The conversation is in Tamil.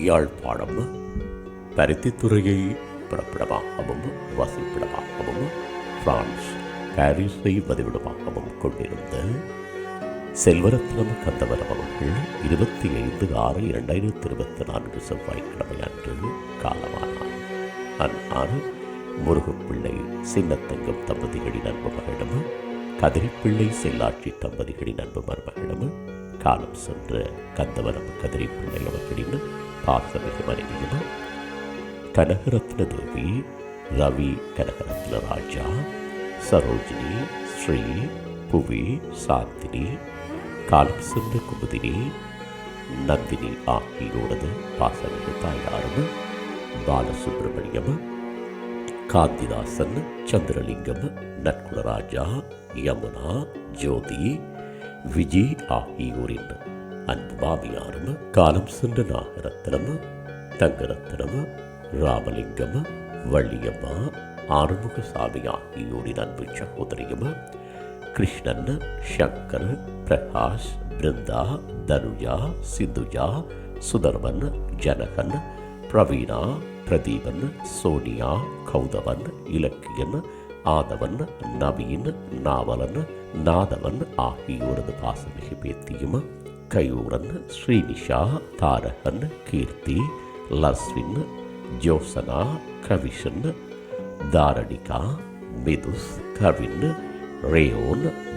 யாழ்ப்பாணம் பருத்தித்துறையை பிறப்பிடமாகவும் வசிப்பிடமாகவும் பிரான்ஸ் பாரிஸை வதிவிடமாகவும் கொண்டிருந்த செல்வரத்னம் கந்தவரம் அவர்கள் இருபத்தி ஐந்து ஆறு இரண்டாயிரத்தி இருபத்தி நான்கு செவ்வாய்க்கிழமை அன்று காலமானார் அன்னார் முருகப்பிள்ளை சின்னத்தங்கம் தம்பதிகளின் அன்பு மகளிடம் கதிரிப்பிள்ளை செல்லாட்சி தம்பதிகளின் அன்பு மருமகளிடம் காலம் சென்ற கந்தவரம் கதிரிப்பிள்ளை அவர்களின் பாசமிகு மனைவியும் கனகரத்ன தேவி ரவி கனகரத்ன ராஜா சரோஜினி ஸ்ரீ புவி சாந்தினி காலம் சென்ற குமுதினி நந்தினி ஆகியோரது பாசமிகு தாயாரும் பாலசுப்பிரமணியம் காந்திதாசன் சந்திரலிங்கம் நட்குலராஜா யமுனா ஜோதி விஜய் ஆகியோரின் அன்பு மாமியாரும் காலம் சென்ற நாகரத்னம் தங்கரத்னம் ராமலிங்கம வள்ளியம்மா ஆறுமுகசாமி ஆகியோரின் அன்பு சகோதரியும் கிருஷ்ணன் சங்கர் பிரகாஷ் பிருந்தா தனுஜா சிந்துஜா சுதர்வன் ஜனகன் பிரவீணா பிரதீபன் சோனியா கௌதவன் இலக்கியன் ஆதவன் நவீன் நாவலன் நாதவன் ஆகியோரது பாசமிகு பேத்தியும் கையூரன் ஸ்ரீனிஷா தாரகன் கீர்த்தி லஸ்வின் ஜோசனா கவிஷன் தாரணிகா மிதுஸ் கவின் ரேயோன்